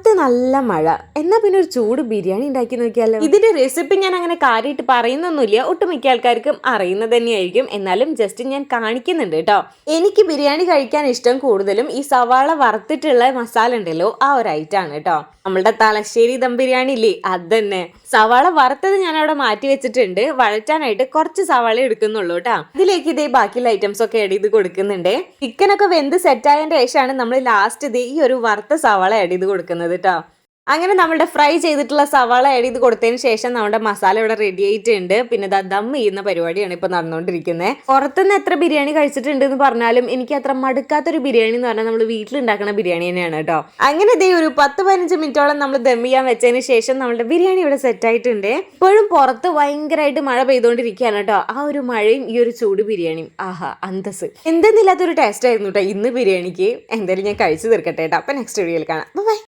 പുറത്ത് നല്ല മഴ. എന്നാ പിന്നെ ഒരു ചൂട് ബിരിയാണി ഉണ്ടാക്കി നോക്കിയാലോ? ഇതിന്റെ റെസിപ്പി ഞാൻ അങ്ങനെ കാര്യമായിട്ട് പറയുന്നൊന്നുമില്ല. ഒട്ടുമിക്ക ആൾക്കാർക്കും അറിയുന്നത് തന്നെയായിരിക്കും. എന്നാലും ജസ്റ്റ് ഞാൻ കാണിക്കുന്നുണ്ട് കേട്ടോ. എനിക്ക് ബിരിയാണി കഴിക്കാൻ ഇഷ്ടം കൂടുതലും ഈ സവാള വറുത്തിട്ടുള്ള മസാല ഉണ്ടല്ലോ ആ ഒരു ഐറ്റം ആണ് കേട്ടോ. നമ്മളുടെ തലശ്ശേരി ദം ബിരിയാണി ഇല്ലേ? അത് തന്നെ സവാള വറുത്തത് ഞാൻ അവിടെ മാറ്റി വെച്ചിട്ടുണ്ട്. വഴറ്റാനായിട്ട് കുറച്ച് സവാള എടുക്കുന്നുള്ളൂ കേട്ടോ. ഇതിലേക്ക് ഇതേ ബാക്കിയുള്ള ഐറ്റംസ് ഒക്കെ ആഡ് ചെയ്ത് കൊടുക്കുന്നുണ്ട്. ചിക്കനൊക്കെ വെന്ത് സെറ്റ് ആയതിന്റെ ശേഷമാണ് നമ്മൾ ലാസ്റ്റ് ഇത് ഈ ഒരു വറുത്ത സവാള ആഡ് ചെയ്ത് കൊടുക്കുന്നത് കേട്ടോ. അങ്ങനെ നമ്മുടെ ഫ്രൈ ചെയ്തിട്ടുള്ള സവാള ആഡ് ചെയ്ത് കൊടുത്തതിന് ശേഷം നമ്മുടെ മസാല ഇവിടെ റെഡി ആയിട്ടുണ്ട്. പിന്നെ ദാ ചെയ്യുന്ന പരിപാടിയാണ് ഇപ്പൊ നടന്നുകൊണ്ടിരിക്കുന്നത് പുറത്തുനിന്ന് എത്ര ബിരിയാണി കഴിച്ചിട്ടുണ്ട് എന്ന് പറഞ്ഞാലും എനിക്ക് അത്ര മടുക്കാത്തൊരു ബിരിയാണി എന്ന് പറഞ്ഞാൽ നമ്മൾ വീട്ടിലുണ്ടാക്കുന്ന ബിരിയാണി തന്നെയാണ് കേട്ടോ. അങ്ങനെ ഇതേ ഒരു പത്ത് പതിനഞ്ച് മിനിറ്റോളം നമ്മൾ ദം ചെയ്യാൻ വെച്ചതിന് ശേഷം നമ്മുടെ ബിരിയാണി ഇവിടെ സെറ്റ് ആയിട്ടുണ്ട്. ഇപ്പോഴും പുറത്ത് ഭയങ്കരമായിട്ട് മഴ പെയ്തുകൊണ്ടിരിക്കുകയാണ് കേട്ടോ. ആ ഒരു മഴയും ഈ ഒരു ചൂട് ബിരിയാണിയും. ആഹാ അന്തസ് എന്തെന്നില്ലാത്തൊരു ടേസ്റ്റ് ആയിരുന്നു കേട്ടോ ഇന്ന് ബിരിയാണിക്ക്. എന്തായാലും ഞാൻ കഴിച്ചു തീർക്കട്ടെ കേട്ടോ. അപ്പൊ നെക്സ്റ്റ് വീഡിയോയിൽ കാണാം. ബൈ